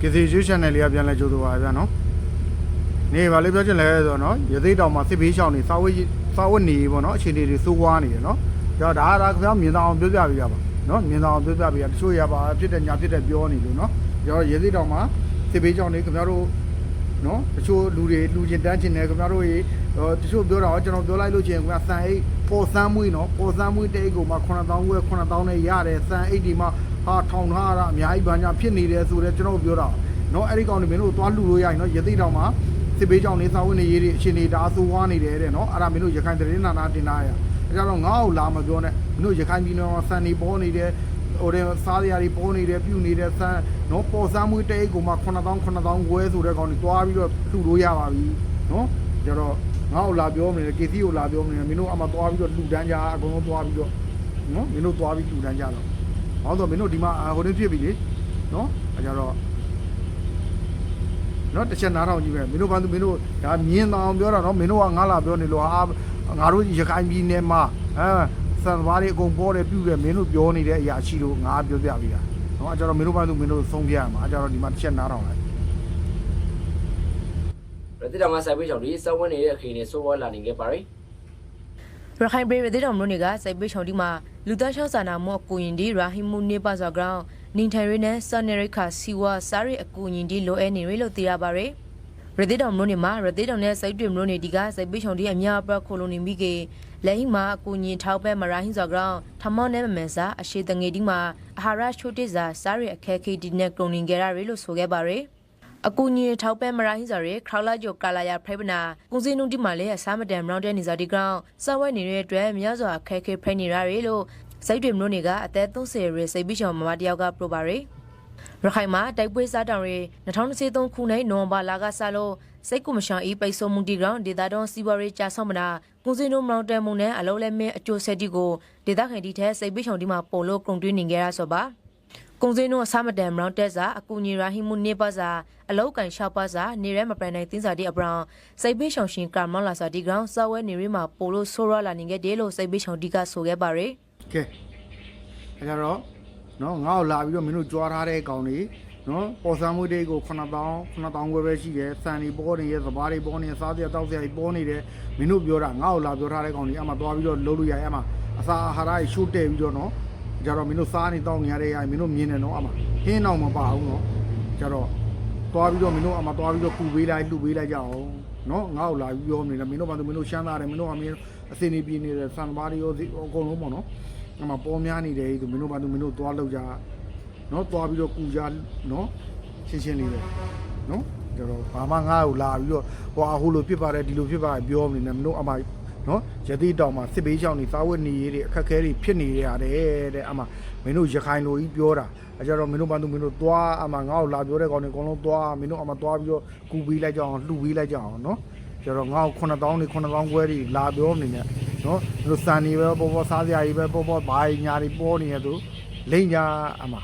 ကစီယူ channel လေးကပြန်လဲကြိုးသွားပါဗျာနော်နေပါလေပြောချင်လဲဆိုတော့နော်ရသေးတောင်မှာစစ်ဘေးရှောင်နေစာဝတ်စာဝတ်နေပေါ့နော်အခြေအနေတွေစိုးွားနေတယ်နော်ဒါဒါဒါခင်ဗျားမြင်တော့အောင်ပြောပြပေးရပါနော်မြင်တော့အောင်ပြောပြပေးရတချို့ရပါဖြစ်တဲ့ညာဖြစ်တဲ့ပြောနေလို့နော်ကျွန်တော်ရသေးတောင်မှာစစ်ဘေးရှောင်နေခင်ဗျားတို့ နော်တချို့လူတွေလူချင်းတန်းချင်းနေခင်ဗျားတို့ရေဟိုတချို့ပြောတာကျွန်တော်ပြောလိုက်လို့ချင်းခင်ဗျားစံအိတ်ပေါ်စမ်းမွေးနော်ပေါ်စမ်းမွေးတဲ့အိတ်ကိုမှ9000ဝဲ9000နဲ့ရတယ်စံအိတ်ဒီမှာဟာထောင်ထားတာအများကြီးဘာညာဖြစ်နေတယ်ဆိုတော့ကျွန်တော်ပြောတာနော်အဲ့ဒီကောင်တွေမင်းတို့သွားလူလို့ရရင်နော်ရသေးတောင်မှာစစ်ဘေးကြောင့်နေစာဝင်နေရေးတွေအရှင်နေတာအဆိုးဝါးနေတယ်တဲ့နော်အဲ့ဒါမင်းတို့ရခိုင်သတင်းနာနာတင်လာရအဲ့ဒါတော့ငါ့ကိုလာမပြောနဲ့မင်းတို့ရခိုင်ပြည်နယ်မှာစံနေပေါ်နေတယ် ဟိုတဲ့စားရည်ပေါ်နေတယ်ပြုနေတယ်စံနော်ပေါ်စမ်းမွေးတဲ့အိတ်ကိုမှ9000 9000ခွဲဆိုတဲ့ကောင်တွေတွားပြီးတော့လှူလို့ရပါပြီနော်ကျတော့ငါ့ကိုလာပြောမနေကေစီကိုလာပြောမနေမင်းတို့အမှတွားပြီးတော့လှူဒန်းကြအကုန်လုံးတွားပြီးတော့နော်မင်းတို့တွားပြီးလှူဒန်းကြတော့ဟောတော့မင်းတို့ဒီမှာဟိုတင်ဖြစ်ပြီလေနော်အဲ့ကြတော့နော်တစ်ချက်နားထောင်ကြည့်ပဲမင်းတို့ဘာလို့မင်းတို့ဒါမြင်တောင်ပြောတာနော်မင်းတို့ကငါလာပြောနေလို့ဟာငါတို့ရခိုင်ပြည်နယ်မှာအဲ စံသွားတွေအကုန်ပေါ်တယ်ပြုတယ်မင်းတို့ပြောနေတဲ့အရာရှိလို့ငါပြောပြပေးတာနော်အကြတော့မင်းတို့ဘာလို့မင်းတို့ဆုံးပြရမှာအကြတော့ဒီမှာတစ်ချက်နားထောင်လိုက်ရတိတော်မှာစိုက်ပေးချောင်းဒီစောဝင်နေတဲ့အခင်းနဲ့စိုးဝါလာနေခဲ့ပါရီရခိုင်ပြည်ပြည်တော်မလို့နေကစိုက်ပေးချောင်းဒီမှာလူသားရှောင်းစာနာမှုအကူရင်ဒီရာဟီမူနေပါဇာဂရောင်းနင်ထိုင်ရနဲ့ဆန်နရိခါစီဝါစားရအကူရင်ဒီလိုအဲနေရလို့သိရပါရယ် ရသေးတော်မလို့နေမှာရသေးတော်နဲ့စိုက်တွေမလို့နေဒီကစိုက်ပေးချောင်းဒီအများပခိုလိုနေမိကေလက်ဟိမှာအကူရင်ထောက်ပဲမရာဟင်းဇာဂရောင်းထမောနဲ့မမန်စာအရှိတငယ်ဒီမှာအာဟာရချိုတိဇာစားရအခက်ခဲဒီနဲ့ကရုံနေကြရလို့ဆိုခဲ့ပါရယ်အကူညီထောက်ပဲမရာဟင်းစာရဲခရောက်လာကျော်ကာလာယာဖရိုက်ပနာကုစင်းနုံဒီမာလဲအစားမတန်မရောင်းတဲ့နေစာဒီကောင်စဝဲနေတဲ့အတွက်မြောက်စွာခဲခဲဖိနေရရလို့စိတ်တွေမလို့နေကအသက်30ရဲစိတ်ပြီးချောင်မမတယောက်ကပရိုပါရယ် ရခိုင်မှာတိုက်ပွဲစားတောင်တွေ2023ခုနှစ်နိုဝင်ဘာလကစလို့စိတ်ကူမရှောင်ဤပိတ်ဆို့မှုဒီကောင်ဒေတာတော်စီဘရီကြာဆောင်မနာကုစင်းနုံမရောင်းတဲ့မှုနဲ့အလုံးလဲမင်းအကျိုးဆက်တီကိုဒေတာခင်ဒီထဲစိတ်ပြီးချောင်ဒီမှာပို့လို့ကုန်တွင်းနေကြရဆိုပါကုံစင်းတို့အစမတန်မရောင်းတက်စာအကူညီရာဟီမူနေပါစာအလောက်ကန်ရှောက်ပါစာနေရဲမပရန်နိုင်တင်းစာဒီအပရောင်စိတ်ပေးရှောင်ရှင်ကာမောလာစာဒီကောင်စာဝဲနေရမှာပိုလို့ဆိုရလာနေခဲ့တယ်လို့စိတ်ပေးရှောင်ဒီကဆိုခဲ့ပါရယ်ကဲအဲ့ကြတော့ နော်ငါ့ကိုလာပြီးတော့မင်းတို့ကြွားထားတဲ့ကောင်တွေနော်ပေါ်စံမွေးတွေကို9000 9000ခွဲပဲရှိတယ်စံတွေပေါ်နေရဲ့သဘာတွေပေါ်နေစားစရာတောက်စရာတွေပေါ်နေတယ်မင်းတို့ပြောတာငါ့ကိုလာပြောထားတဲ့ကောင်တွေအမှသွားပြီးတော့လုံးလို့ရရဲ့အမှအစာအာဟာရတွေရှို့တဲ့ပြီးတော့နော်ကြတော့မင်းတို့စားနေတောင်းနေရတဲ့ရမင်းတို့မြင်တယ်နော်အမှဟင်းတော့မပါဘူးနော်ကြတော့သွားပြီးတော့မင်းတို့အမှသွားပြီးတော့ပူပေးလိုက်လှူပေးလိုက်ကြအောင်နော်ငါ့ကိုလာပြီးပြောနေတယ်မင်းတို့ဘာလို့မင်းတို့ရှမ်းသားတယ်မင်းတို့ကမင်းအစင်းနေပြနေတယ်စံဘာတွေရောအကုန်လုံးပေါ့နော် အမှပေါ်များနေတယ်သူမင်းတို့ဘာသူမင်းတို့သွားလောက်ကြနော်သွားပြီးတော့ကူကြနော်ရှင်းရှင်းလေးပဲနော်ကျတော့ဘာမှငါ့ကိုလာပြီးတော့ဟိုအဟိုလိုဖြစ်ပါတယ်ဒီလိုဖြစ်ပါတယ်ပြောမနေနဲ့မင်းတို့အမှနော်ရတိတောင်မှာစစ်ဘေးချောင်းနေစားဝတ်နေရေးတွေအခက်အခဲတွေဖြစ်နေရတယ်တဲ့အမှမင်းတို့ရခိုင်လိုကြီးပြောတာအဲကြတော့မင်းတို့ဘာသူမင်းတို့သွားအမှငါ့ကိုလာပြောတဲ့ကောင်တွေအကုန်လုံးသွားမင်းတို့အမှသွားပြီးတော့ကူပေးလိုက်ကြအောင်လှူပေးလိုက်ကြအောင်နော်ကျတော့ငါ့ကို9000နေ9000ခွဲတွေလာပြောနေနဲ့ နော်သူစံနေပဲပေါ်ပေါ်စားစရာကြီးပဲပေါ်ပေါ်ဘာညာတွေပေါ်နေရသူလိမ့်ကြအမ